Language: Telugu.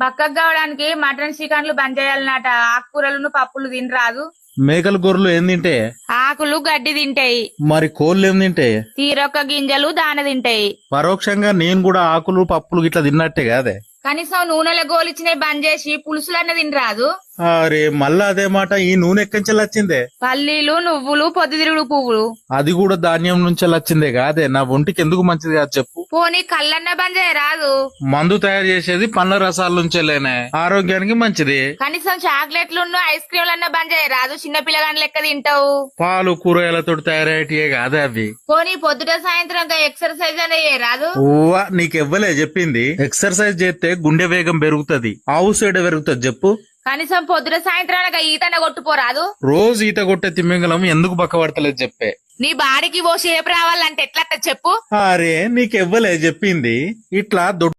బక్కకు కావడానికి మటన్ చికెన్లు బంద్ చేయాలన్నట ఆకుకూరలను పప్పులు తినరాదు. మేకల గొర్రెలు ఏం తింటే? ఆకులు గడ్డి తింటాయి. మరి కోళ్ళు ఏం తింటే? తీరొక్క గింజలు దాన తింటాయి. పరోక్షంగా నేను కూడా ఆకులు పప్పులు గిట్లా తిన్నట్టే కాదే? కనీసం నూనెల గోలిచ్చినవి బంద్ చేసి పులుసులన్న తినరాదు. అరే మళ్ళా అదే మాట ఈ నూనె ఎక్కించెల్లి వచ్చిందే పల్లీలు నువ్వులు పొద్దుతిరుగుడు పువ్వులు. అది కూడా ధాన్యం నుంచి వచ్చిందే కాదే? నా ఒంటికి ఎందుకు మంచిది కాదు చెప్పు. పోనీ కళ్ళన్న బంద్ చేయరాదు మందు తయారు చేసేది పండ్ల రసాల నుంచేలేనే ఆరోగ్యానికి మంచిది. కనీసం చాక్లెట్లు ఐస్ క్రీమ్లన్న బంద్ చేయరాదు చిన్న పిల్లగాని లెక్క తింటావు. పాలు కూరగాయలతో తయారయ్యేటియే కాదే అవి. పోనీ పొద్దుట సాయంత్రం ఎక్సర్సైజ్ అనే ఓవా నీకెవ్వలే చెప్పింది. ఎక్సర్సైజ్ చేస్తే గుండె వేగం పెరుగుతది. ఆవు సైడ్ పెరుగుతుంది చెప్పు. కనీసం పొద్దుట సాయంత్రం ఈతన కొట్టుకోరాదు రోజు ఈత కొట్టే తిమ్మింగలం ఎందుకు బక్కబడతలేదు చెప్పే. నీ బాడీకి ఓ షేప్ రావాలంటే ఎట్లా చెప్పు? అరే నీకెవ్వలే చెప్పింది. ఇట్లా దొడ్డు